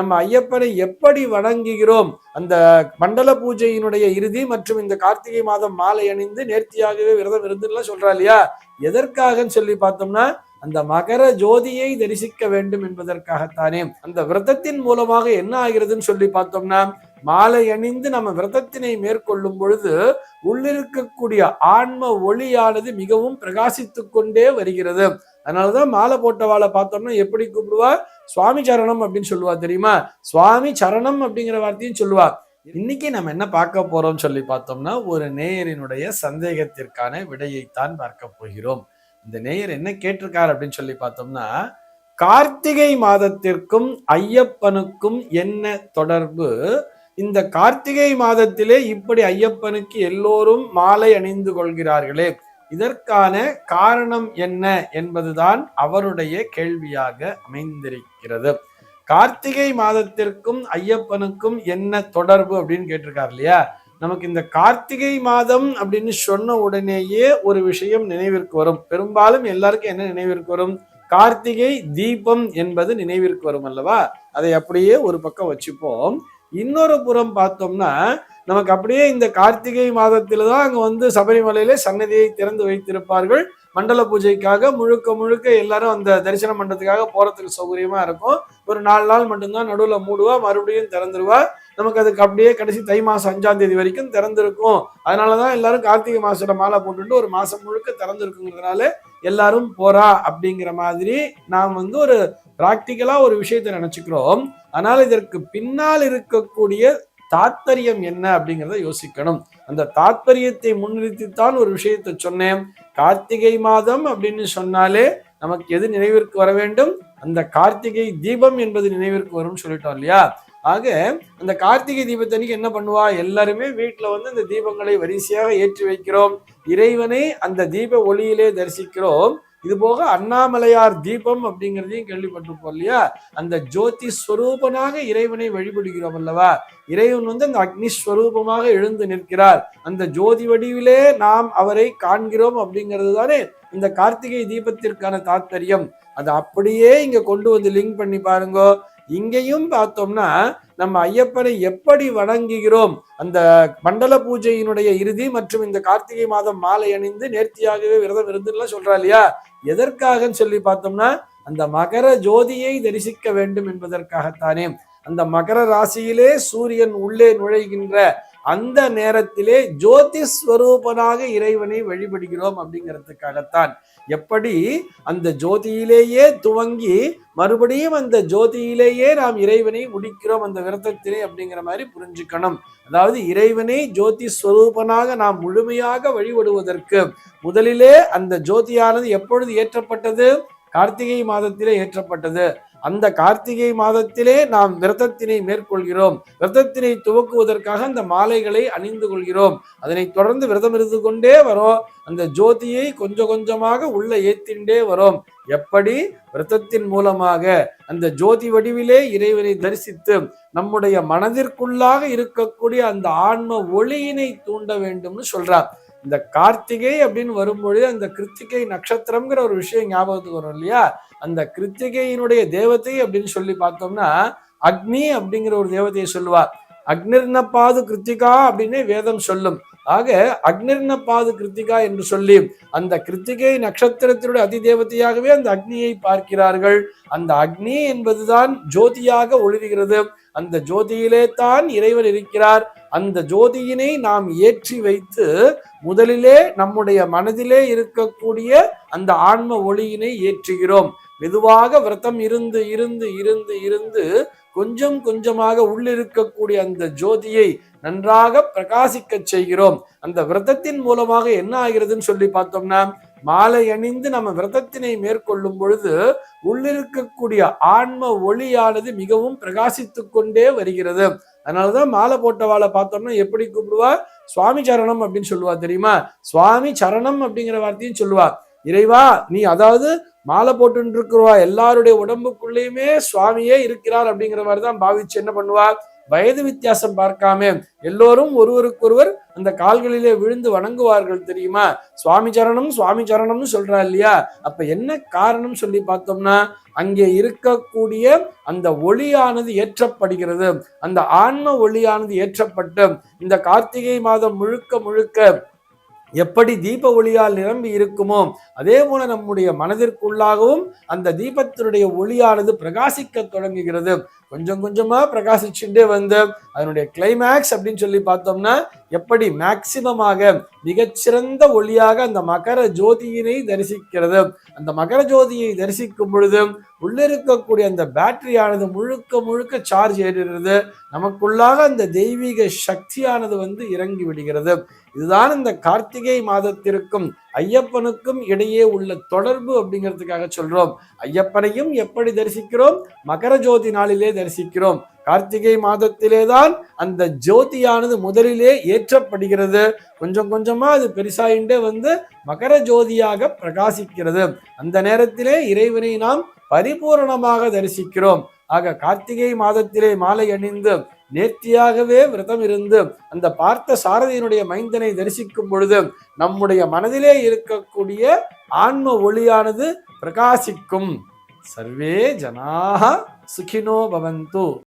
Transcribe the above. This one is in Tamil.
நம்ம ஐயப்பனை எப்படி வணங்குகிறோம்? அந்த மண்டல பூஜையினுடைய இறுதி மற்றும் இந்த கார்த்திகை மாதம் மாலை அணிந்து நேர்த்தியாகவே விரதம் இருந்துலாம் சொல்றா இல்லையா? எதற்காகன்னு சொல்லி பார்த்தோம்னா அந்த மகர ஜோதியை தரிசிக்க வேண்டும் என்பதற்காகத்தானே. அந்த விரதத்தின் மூலமாக என்ன ஆகிறதுன்னு சொல்லி பார்த்தோம்னா மாலை அணிந்து நம்ம விரதத்தினை மேற்கொள்ளும் பொழுது உள்ளிருக்கக்கூடிய ஆன்ம ஒளியானது மிகவும் பிரகாசித்து கொண்டே வருகிறது. அதனாலதான் மாலை போட்டவாளை பார்த்தோம்னா எப்படி கூப்பிடுவா? சுவாமி சரணம் அப்படின்னு சொல்லுவா தெரியுமா? சுவாமி சரணம் அப்படிங்கிற வார்த்தையும் சொல்லுவா. இன்னைக்கு நம்ம என்ன பார்க்க போறோம் சொல்லி பார்த்தோம்னா ஒரு நேயரினுடைய சந்தேகத்திற்கான விடையைத்தான் பார்க்க போகிறோம். இந்த நேயர் என்ன கேட்டிருக்கார் அப்படின்னு சொல்லி பார்த்தோம்னா கார்த்திகை மாதத்திற்கும் ஐயப்பனுக்கும் என்ன தொடர்பு? இந்த கார்த்திகை மாதத்திலே இப்படி ஐயப்பனுக்கு எல்லோரும் மாலை அணிந்து கொள்கிறார்களே. இதற்கான காரணம் என்ன என்பதுதான் அவருடைய கேள்வியாக அமைந்திருக்கிறது. கார்த்திகை மாதத்திற்கும் ஐயப்பனுக்கும் என்ன தொடர்பு அப்படின்னு கேட்டிருக்காரு இல்லையா? நமக்கு இந்த கார்த்திகை மாதம் அப்படின்னு சொன்ன உடனேயே ஒரு விஷயம் நினைவிற்கு வரும். பெரும்பாலும் எல்லாருக்கும் என்ன நினைவிற்கு வரும்? கார்த்திகை தீபம் என்பது நினைவிற்கு வரும் அல்லவா? அதை அப்படியே ஒரு பக்கம் வச்சுப்போம். இன்னொரு புறம் பார்த்தோம்னா நமக்கு அப்படியே இந்த கார்த்திகை மாதத்தில் தான் அங்கே வந்து சபரிமலையிலே சன்னதியை திறந்து வைத்திருப்பார்கள். மண்டல பூஜைக்காக முழுக்க முழுக்க எல்லாரும் அந்த தரிசனம் பண்ணுறதுக்காக போகிறதுக்கு சௌகரியமாக இருக்கும். ஒரு நாலு நாள் மட்டும்தான் நடுவில் மூடுவா மறுபடியும் திறந்துருவா. நமக்கு அதுக்கு அப்படியே கடைசி தை மாதம் அஞ்சாம் தேதி வரைக்கும் திறந்திருக்கும். அதனாலதான் எல்லாரும் கார்த்திகை மாதத்தோட மாலை போட்டுட்டு ஒரு மாதம் முழுக்க திறந்துருக்குங்கிறதுனால எல்லாரும் போறா அப்படிங்கிற மாதிரி நாம் வந்து ஒரு பிராக்டிக்கலாக ஒரு விஷயத்தை நினச்சிக்கிறோம். ஆனால் இதற்கு பின்னால் இருக்கக்கூடிய தாத்பரியம் என்ன அப்படிங்கிறத யோசிக்கணும். அந்த தாத்பரியத்தை முன்னிறுத்தித்தான் ஒரு விஷயத்தை சொன்னேன். கார்த்திகை மாதம் அப்படின்னு சொன்னாலே நமக்கு எது நினைவிற்கு வர வேண்டும்? அந்த கார்த்திகை தீபம் என்பது நினைவிற்கு வரும்னு சொல்லிட்டோம் இல்லையா? ஆக அந்த கார்த்திகை தீபத்தன்னைக்கு என்ன பண்ணுவா? எல்லாருமே வீட்டில் வந்து அந்த தீபங்களை வரிசையாக ஏற்றி வைக்கிறோம். இறைவனை அந்த தீப ஒளியிலே தரிசிக்கிறோம். இது போக அண்ணாமலையார் தீபம் அப்படிங்கிறதையும் கேள்விப்பட்டிருப்போம் இல்லையா? அந்த ஜோதி ஸ்வரூபனாக இறைவனை வழிபடுகிறோம் அல்லவா? இறைவன் வந்து அந்த அக்னி ஸ்வரூபமாக எழுந்து நிற்கிறார். அந்த ஜோதி வடிவிலே நாம் அவரை காண்கிறோம் அப்படிங்கிறது தானே இந்த கார்த்திகை தீபத்திற்கான தாத்பரியம். அதை அப்படியே இங்க கொண்டு வந்து லிங்க் பண்ணி பாருங்க. இங்கேயும் பார்த்தோம்னா நம்ம ஐயப்பனை எப்படி வணங்குகிறோம்? அந்த மண்டல பூஜையினுடைய இறுதி மற்றும் இந்த கார்த்திகை மாதம் மாலை அணிந்து நேர்த்தியாகவே விரதம் இருந்துலாம் சொல்றா இல்லையா? எதற்காகன்னு சொல்லி பார்த்தோம்னா அந்த மகர ஜோதியை தரிசிக்க வேண்டும் என்பதற்காகத்தானே. அந்த மகர ராசியிலே சூரியன் உள்ளே நுழைகின்ற அந்த நேரத்திலே ஜோதி ஸ்வரூபனாக இறைவனை வழிபடுகிறோம் அப்படிங்கிறதுக்காகத்தான். எப்படி? அந்த ஜோதியிலேயே துவங்கி மறுபடியும் அந்த ஜோதியிலேயே நாம் இறைவனை முடிக்கிறோம் அந்த விரதத்திலே அப்படிங்கிற மாதிரி புரிஞ்சுக்கணும். அதாவது இறைவனை ஜோதி ஸ்வரூபனாக நாம் முழுமையாக வழிபடுவதற்கு முதலிலே அந்த ஜோதியானது எப்பொழுது ஏற்றப்பட்டது கார்த்திகை மாதத்திலே ஏற்றப்பட்டது அந்த கார்த்திகை மாதத்திலே நாம் விரதத்தினை மேற்கொள்கிறோம். விரதத்தினை துவக்குவதற்காக அந்த மாலைகளை அணிந்து கொள்கிறோம். அதனை தொடர்ந்து விரதம் இருந்து கொண்டே வரோம். அந்த ஜோதியை கொஞ்சம் கொஞ்சமாக உள்ள ஏத்திண்டே வரோம். எப்படி? விரதத்தின் மூலமாக. அந்த ஜோதி வடிவிலே இறைவனை தரிசித்து நம்முடைய மனதிற்குள்ளாக இருக்கக்கூடிய அந்த ஆன்ம ஒளியினை தூண்ட வேண்டும்னு சொல்றார். இந்த கார்த்திகை அப்படின்னு வரும்பொழுது அந்த கிருத்திகை நட்சத்திரம்ங்கிற ஒரு விஷயம் ஞாபகத்துக்கு வரும் இல்லையா? அந்த கிருத்திகையினுடைய தேவதை அப்படின்னு சொல்லி பார்த்தோம்னா அக்னி அப்படிங்கிற ஒரு தேவதையை சொல்லுவார் அக்னிர்னப்பாது கிருத்திகா அப்படின்னு வேதம் சொல்லும். ஆக அக்னிர்னப்பாது கிருத்திகா என்று சொல்லி அந்த கிருத்திகை நட்சத்திரத்தினுடைய அதிதேவதையாகவே அந்த அக்னியை பார்க்கிறார்கள். அந்த அக்னி என்பதுதான் ஜோதியாக ஒளிர்கிறது. அந்த ஜோதியிலே தான் இறைவன் இருக்கிறார். அந்த ஜோதியினை நாம் ஏற்றி வைத்து முதலிலே நம்முடைய மனதிலே இருக்கக்கூடிய அந்த ஆன்ம ஒளியினை ஏற்றுகிறோம். மெதுவாக விரதம் இருந்து இருந்து இருந்து இருந்து கொஞ்சம் கொஞ்சமாக உள்ளிருக்கக்கூடிய அந்த ஜோதியை நன்றாக பிரகாசிக்க செய்கிறோம். அந்த விரதத்தின் மூலமாக என்ன ஆகிறதுன்னு சொல்லி பார்த்தோம்னா மாலை அணிந்து நம்ம விரதத்தினை மேற்கொள்ளும் பொழுது உள்ளிருக்கக்கூடிய ஆன்ம ஒளியானது மிகவும் பிரகாசித்து கொண்டே வருகிறது. அதனாலதான் மாலை போட்டவாளை பார்த்தோம்னா எப்படி கூப்பிடுவா? சுவாமி சரணம் அப்படின்னு சொல்லுவா தெரியுமா? சுவாமி சரணம் அப்படிங்கிற வார்த்தையும் சொல்லுவா. இறைவா நீ அதாவது மாலை போட்டு இருக்கிறவா எல்லாருடைய உடம்புக்குள்ளேயுமே சுவாமியே இருக்கிறார் அப்படிங்கிற மாதிரி தான் பாவிச்சு என்ன பண்ணுவா? வயது வித்தியாசம் பார்க்காம எல்லோரும் ஒருவருக்கொருவர் அந்த கால்களிலே விழுந்து வணங்குவார்கள் தெரியுமா? சுவாமி சரணம் சுவாமி சரணம்னு சொல்றா இல்லையா? அப்ப என்ன காரணம் சொல்லி பார்த்தோம்னா அங்கே இருக்கக்கூடிய அந்த ஒளியானது ஏற்றப்படுகிறது. அந்த ஆன்ம ஒளியானது ஏற்றப்பட்டு இந்த கார்த்திகை மாதம் முழுக்க முழுக்க எப்படி தீப ஒளியால் நிரம்பி இருக்குமோ அதே போல நம்முடைய மனதிற்குள்ளாகவும் அந்த தீபத்தினுடைய ஒளியானது பிரகாசிக்க தொடங்குகிறது. கொஞ்சம் கொஞ்சமா பிரகாசிச்சுட்டே வந்து அதனுடைய கிளைமேக்ஸ் அப்படின்னு சொல்லி பார்த்தோம்னா எப்படி மேக்சிமமாக மிகச்சிறந்த ஒளியாக அந்த மகர ஜோதியினை தரிசிக்கிறது. அந்த மகர ஜோதியை தரிசிக்கும் பொழுது உள்ள இருக்கக்கூடிய அந்த பேட்டரியானது முழுக்க முழுக்க சார்ஜ் ஏறுகிறது நமக்குள்ளாக அந்த தெய்வீக சக்தியானது வந்து இறங்கி விடுகிறது. இதுதான் இந்த கார்த்திகை மாதத்திற்கும் ஐயப்பனுக்கும் இடையே உள்ள தொடர்பு அப்படிங்கிறதுக்காக சொல்றோம். ஐயப்பனையும் எப்படி தரிசிக்கிறோம்? மகர ஜோதி நாளிலே தரிசிக்கிறோம். கார்த்திகை மாதத்திலே தான் அந்த ஜோதியானது முதலிலே ஏற்றப்படுகிறது. கொஞ்சம் கொஞ்சமா அது பெருசாயிண்டே வந்து மகர ஜோதியாக பிரகாசிக்கிறது. அந்த நேரத்திலே இறைவனை நாம் பரிபூரணமாக தரிசிக்கிறோம். ஆக கார்த்திகை மாதத்திலே மாலை அணிந்து நேர்த்தியாகவே விரதம் இருந்து அந்த பார்த்த சாரதியினுடைய மைந்தனை தரிசிக்கும் பொழுது நம்முடைய மனதிலே இருக்கக்கூடிய ஆன்ம ஒளியானது பிரகாசிக்கும். சர்வே ஜனாக சுகினோ பவந்து.